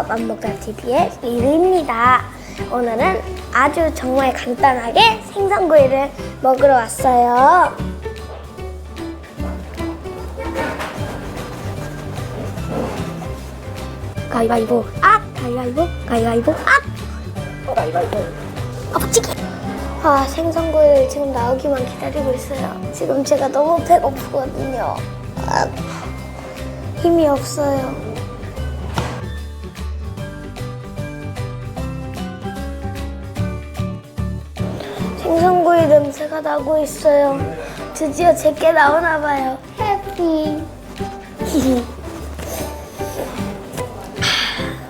안녕하세요. 맘먹자TV의 리리입니다. 오늘은 아주 정말 간단하게 생선구이를 먹으러 왔어요. 가위바위보 악! 가위바위보 가위바위보 악! 가위바위보 아 박치기! 아 생선구이를 지금 나오기만 기다리고 있어요. 지금 제가 너무 배고프거든요. 아, 힘이 없어요. 생선구이 냄새가 나고 있어요. 드디어 제게 나오나 봐요. 해피.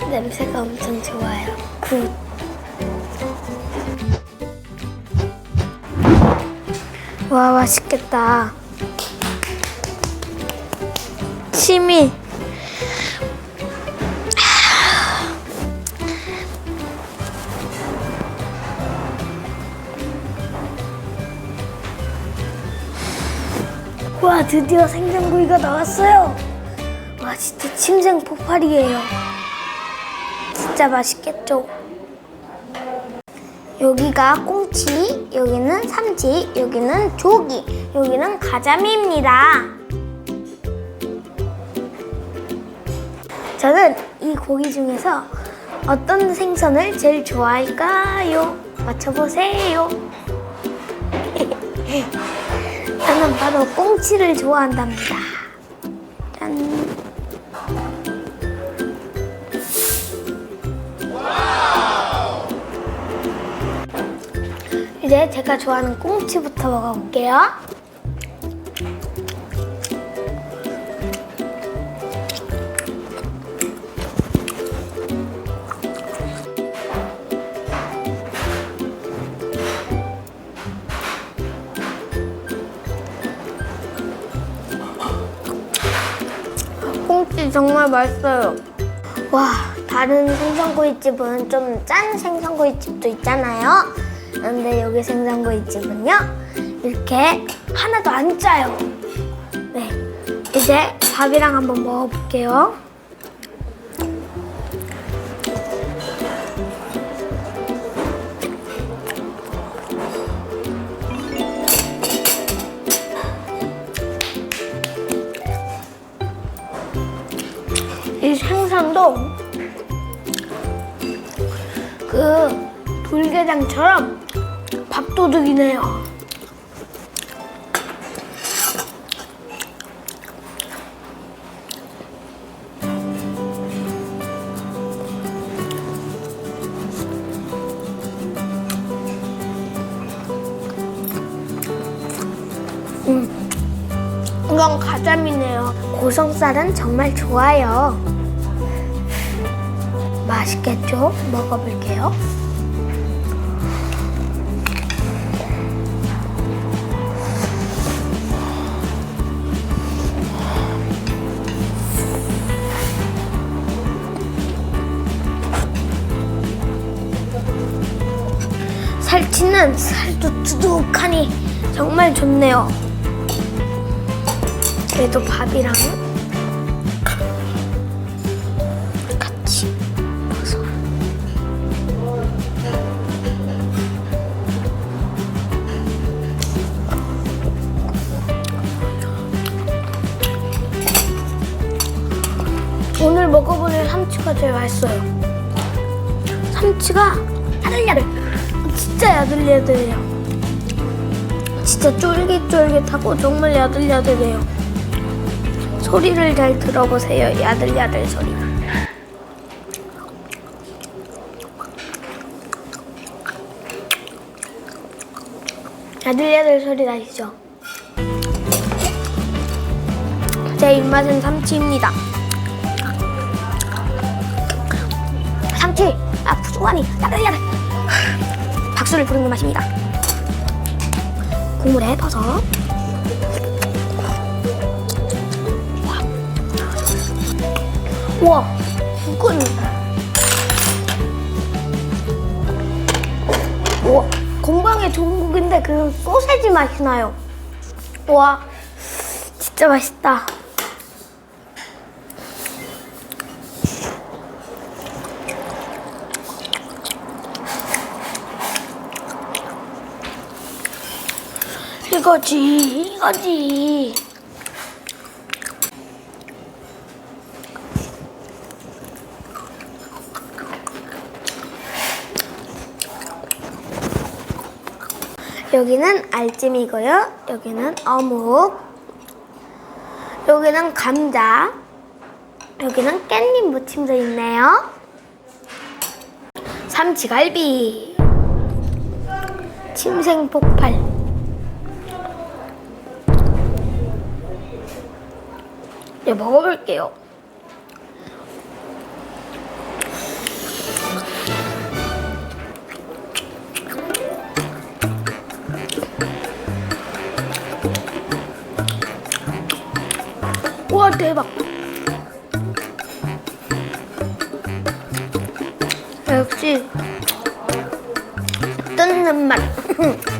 하, 냄새가 엄청 좋아요. 굿. 와 맛있겠다. 침이 와 드디어 생선구이가 나왔어요. 와 진짜 침생 폭발이에요. 진짜 맛있겠죠? 여기가 꽁치, 여기는 삼치, 여기는 조기, 여기는 가자미입니다. 저는 이 고기 중에서 어떤 생선을 제일 좋아할까요? 맞춰보세요. 저는 바로 꽁치를 좋아한답니다. 짠. 이제 제가 좋아하는 꽁치부터 먹어볼게요. 정말 맛있어요. 와, 다른 생선구이집은 좀 짠 생선구이집도 있잖아요. 근데 여기 생선구이집은요, 이렇게 하나도 안 짜요. 네, 이제 밥이랑 한번 먹어볼게요. 생선도 그 돌게장처럼 밥도둑이네요. 음, 이건 가자미네요. 고성살은 정말 좋아요. 맛있겠죠? 먹어볼게요. 살치는 살도 두둑하니 정말 좋네요. 그래도 밥이랑 오늘 먹어보는 삼치가 제일 맛있어요. 삼치가 야들야들 진짜 야들야들해요. 진짜 쫄깃쫄깃하고 정말 야들야들해요. 소리를 잘 들어보세요. 야들야들 소리. 야들야들 소리 나시죠? 제 입맛은 삼치입니다. 삼치, 아 부조하니 야들야들. 박수를 부르는 맛입니다. 국물에 버섯. 우와, 이건 우와, 건강에 좋은 국인데 그 소세지 맛이 나요. 와, 진짜 맛있다. 이거지, 이거지. 여기는 알찜이고요. 여기는 어묵. 여기는 감자. 여기는 깻잎 무침도 있네요. 삼치갈비. 침생 폭발. 네, 먹어볼게요. 와, 대박. 역시 뜯는 맛.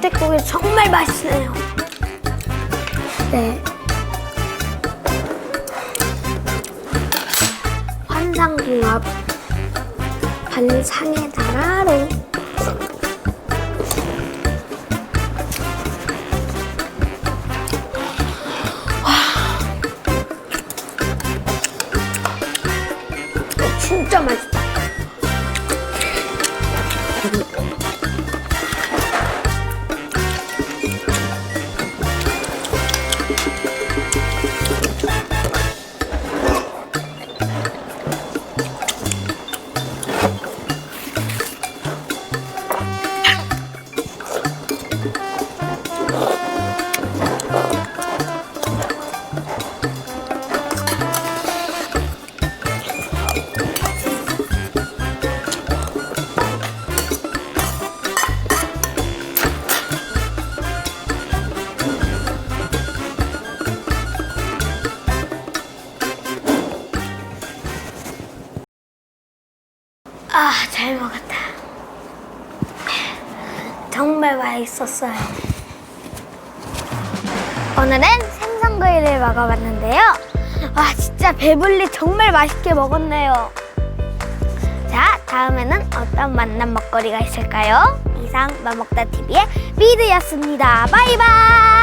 황태국이 정말 맛있네요. 네. 환상궁합 반상의 나라로 잘 먹었다. 정말 맛있었어요. 오늘은 생선구이를 먹어봤는데요. 와, 진짜 배불리 정말 맛있게 먹었네요. 자, 다음에는 어떤 만남 먹거리가 있을까요? 이상 마먹다TV의 미드였습니다. 바이바이!